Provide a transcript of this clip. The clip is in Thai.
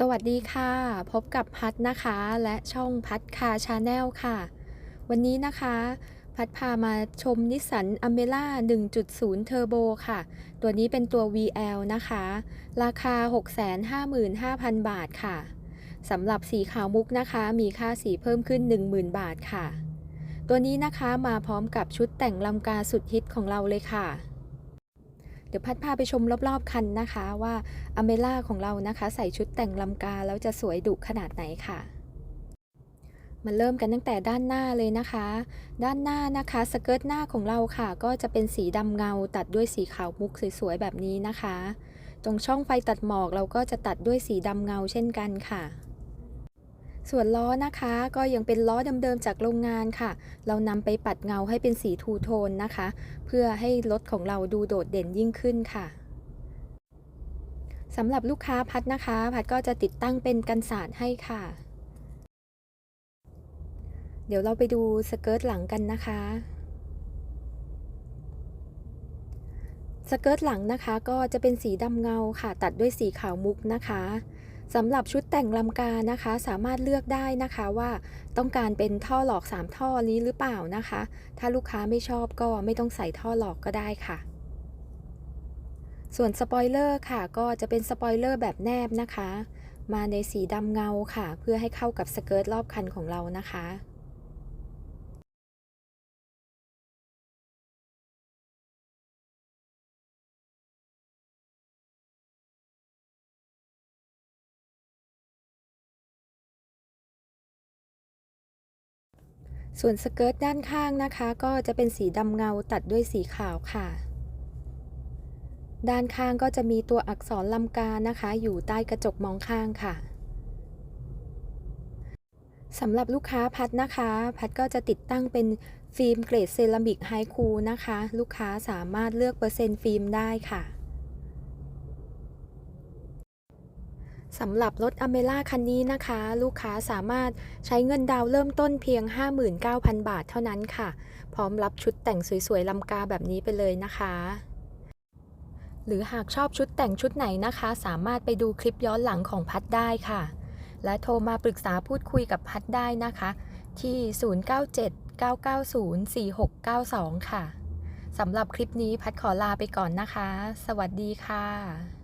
สวัสดีค่ะ พบกับพัดนะคะและช่องพัดคาชาแนลค่ะ วันนี้นะคะ พัดพามาชมนิสสันอเมร่า1.0 เทอร์โบค่ะ ตัวนี้เป็นตัว VL นะคะ ราคา 655,000 บาทค่ะสำหรับสีขาวมุกนะคะ มีค่าสีเพิ่มขึ้น 10,000 บาทค่ะ ตัวนี้นะคะมาพร้อมกับชุดแต่งลำกาสุดฮิตของเราเลยค่ะ ดี๋ยวพัดพาไปชมรอบๆคันนะคะว่าอเมล่าของเรานะคะ ใส่ชุดแต่งลำกาแล้วจะสวยดุขนาดไหนค่ะมาเริ่มกันตั้งแต่ด้านหน้าเลยนะคะ ด้านหน้านะคะสเกิร์ตหน้าของเราค่ะ ก็จะเป็นสีดำเงาตัดด้วยสีขาวมุกสวยๆแบบนี้นะคะ ตรงช่องไฟตัดหมอกเราก็จะตัดด้วยสีดำเงาเช่นกันค่ะ ส่วนล้อนะคะก็ยังเป็นล้อเดิมๆจากโรงงานค่ะ เรานำไปปัดเงาให้เป็นสีทูโทนนะคะ เพื่อให้รถของเราดูโดดเด่นยิ่งขึ้นค่ะสำหรับลูกค้าพัดนะคะ พัดก็จะติดตั้งเป็นกันสาดให้ค่ะ เดี๋ยวเราไปดูสเกิร์ตหลังกันนะคะสเกิร์ตหลังนะคะก็จะเป็นสีดำเงาค่ะ ตัดด้วยสีขาวมุกนะคะ สำหรับชุดแต่งลำกานะคะ สามารถเลือกได้นะคะว่าต้องการเป็นท่อหลอก 3 ท่อนี้หรือเปล่านะคะ ถ้าลูกค้าไม่ชอบก็ไม่ต้องใส่ท่อหลอกก็ได้ค่ะ ส่วนสปอยเลอร์ค่ะ ก็จะเป็นสปอยเลอร์แบบแนบนะคะ มาในสีดำเงาค่ะ เพื่อให้เข้ากับสเกิร์ตรอบคันของเรานะคะ ส่วนสเกิร์ตด้านข้างนะคะ ก็จะเป็นสีดำเงาตัดด้วยสีขาวค่ะ ด้านข้างก็จะมีตัวอักษรลำกานะคะ อยู่ใต้กระจกมองข้างค่ะสำหรับลูกค้าพัดนะคะ พัดก็จะติดตั้งเป็นฟิล์มเกรดเซรามิกไฮคูลนะคะ ลูกค้าสามารถเลือกเปอร์เซ็นต์ฟิล์มได้ค่ะ สำหรับรถอเมล่าคันนี้นะคะ ลูกค้าสามารถใช้เงินดาวเริ่มต้นเพียง 59,000 บาทเท่านั้นค่ะ พร้อมรับชุดแต่งสวยๆลำกาแบบนี้ไปเลยนะคะ หรือหากชอบชุดแต่งชุดไหนนะคะ สามารถไปดูคลิปย้อนหลังของพัดได้ค่ะ และโทรมาปรึกษาพูดคุยกับพัดได้นะคะ ที่ 0979904692 ค่ะสำหรับคลิปนี้พัดขอลาไปก่อนนะคะ สวัสดีค่ะ